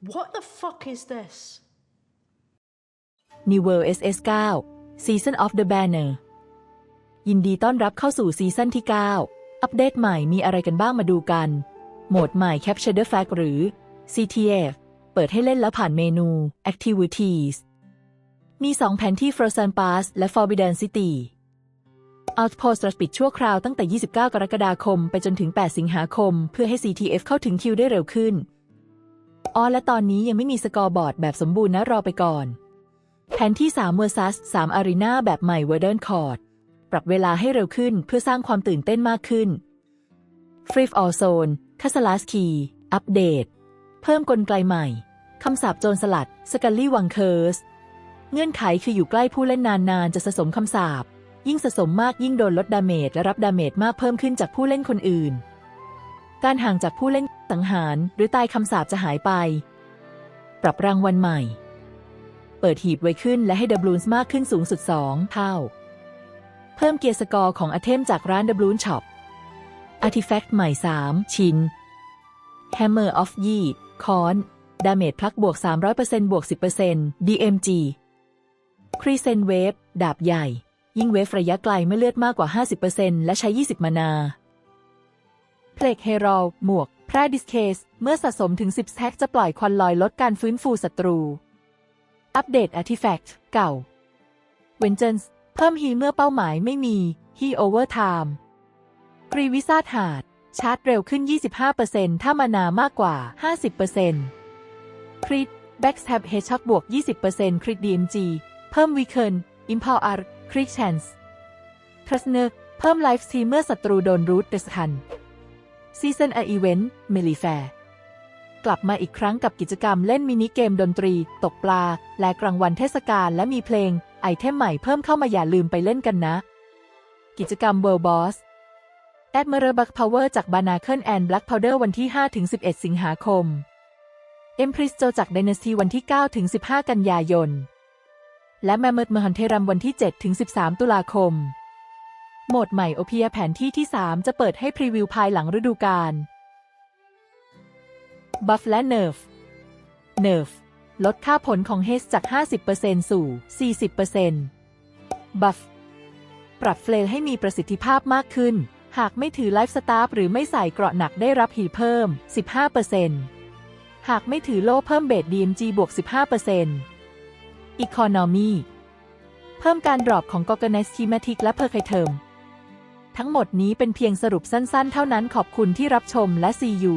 What the fuck is this? New World SS9 Season of the Banner ยินดีต้อนรับเข้าสู่ซีซั่นที่ 9 อัปเดตใหม่มีอะไรกันบ้างมาดูกัน โหมดใหม่ Capture the Flag หรือ CTF เปิดให้เล่นแล้วผ่านเมนู Activities มี 2 แผนที่ Frozen Pass และ Forbidden City Outpost ปิดชั่วคราวตั้งแต่ 29 กรกฎาคม ไปจนถึง 8 สิงหาคม เพื่อให้ CTF เข้าถึงคิวได้เร็วขึ้น อ๋อและตอนนี้ยังไม่มีสกอร์บอร์ดแบบสมบูรณ์นะรอไปก่อน แผนที่3 vs 3 Arena แบบใหม่ w o r d e n Court ปรับเวลาให้เร็วขึ้นเพื่อสร้างความตื่นเต้นมากขึ้น Free All Zone c a s l a s k y อัปเดต เพิ่มกลไกใหม่ คำสาปโจรสลัด สกัลลี่วังเคิร์ส เงื่อนไขคืออยู่ใกล้ผู้เล่นนานๆ จะสะสมคำสาป ยิ่งสะสมมากยิ่งโดนลดดาเมจและรับดาเมจมากเพิ่มขึ้นจากผู้เล่นคนอื่น การห่างจากผู้เล่น สังหารหรือตายคำสาปจะหายไป ปรับรางวัลใหม่ เปิดหีบไว้ขึ้นและให้ดับลูนส์มากขึ้นสูงสุด 2 เท่า เพิ่มเกียร์สกอร์ของอ t เทมจากร้านดับลูนช็อปอาร์ติแฟกต์ใหม่ 3 ชิ้น Hammer of Yi ค้อนดาเมจพลักบวก 300%บวก 10% DMG Crescent Wave ดาบใหญ่ ยิ่งเวฟระยะไกลเมื่อเลือดมากกว่า 50%และใช้ 20 มานาเพลกเฮรอลหมวก ร่ดิสเคส เมื่อสะสมถึง 10 แท็กจะปล่อยควันลอยลดการฟื้นฟูศัตรู อัปเดต Artifact เก่า Vengeance เพิ่มฮีเมื่อเป้าหมายไม่มีฮีโอเวอร์ไทม์กรีวิซาดหาด ชาร์จเร็วขึ้น 25%ถ้ามานามากกว่า 50%คริดแบ็กแท็บเฮช็อตบวก 20%คริด DMG เพิ่มวีเคิร์นอิมพาวอาร์คริกแชนส์ทรัสเนอร์เพิ่มไลฟ์สทีเมื่อศัตรูโดนรูทเดสทัน ซีซันออีเวนต์เมลีแฟร์กลับมาอีกครั้งกับกิจกรรมเล่นมินิเกมดนตรี ตกปลา และกลางวันเทศกาลและมีเพลง ไอเทมใหม่เพิ่มเข้ามาอย่าลืมไปเล่นกันนะ กิจกรรม World Boss แอดเมอร์บัคพาวเวอร์จากบานาเคิลแอนด์แบล็กพาวเดอร์วันที่ 5-11 สิงหาคมเอ็มพริสโจจากไดนาสตีวันที่ 9-15 กันยายน และแมมเมอร์มหันเทรัมวันที่ 7-13 ตุลาคม โหมดใหม่โอเพียแผนที่ที่ 3 จะเปิดให้พรีวิวภายหลังฤดูกาลบัฟและเนิร์ฟเนิร์ฟลดค่าผลของเฮสจาก 50%สู่ 40%บัฟปรับเฟลให้มีประสิทธิภาพมากขึ้น หากไม่ถือไลฟ์สตาร์หรือไม่ใส่เกราะหนักได้รับฮีเพิ่ม 15%หากไม่ถือโล่เพิ่มเบส DMG บวก 15% Economy เพิ่มการดรอปของ g o r g a n i z e Schematic และ p e r c i t e r m ทั้งหมดนี้เป็นเพียงสรุปสั้นๆ เท่านั้นขอบคุณที่รับชมและ See you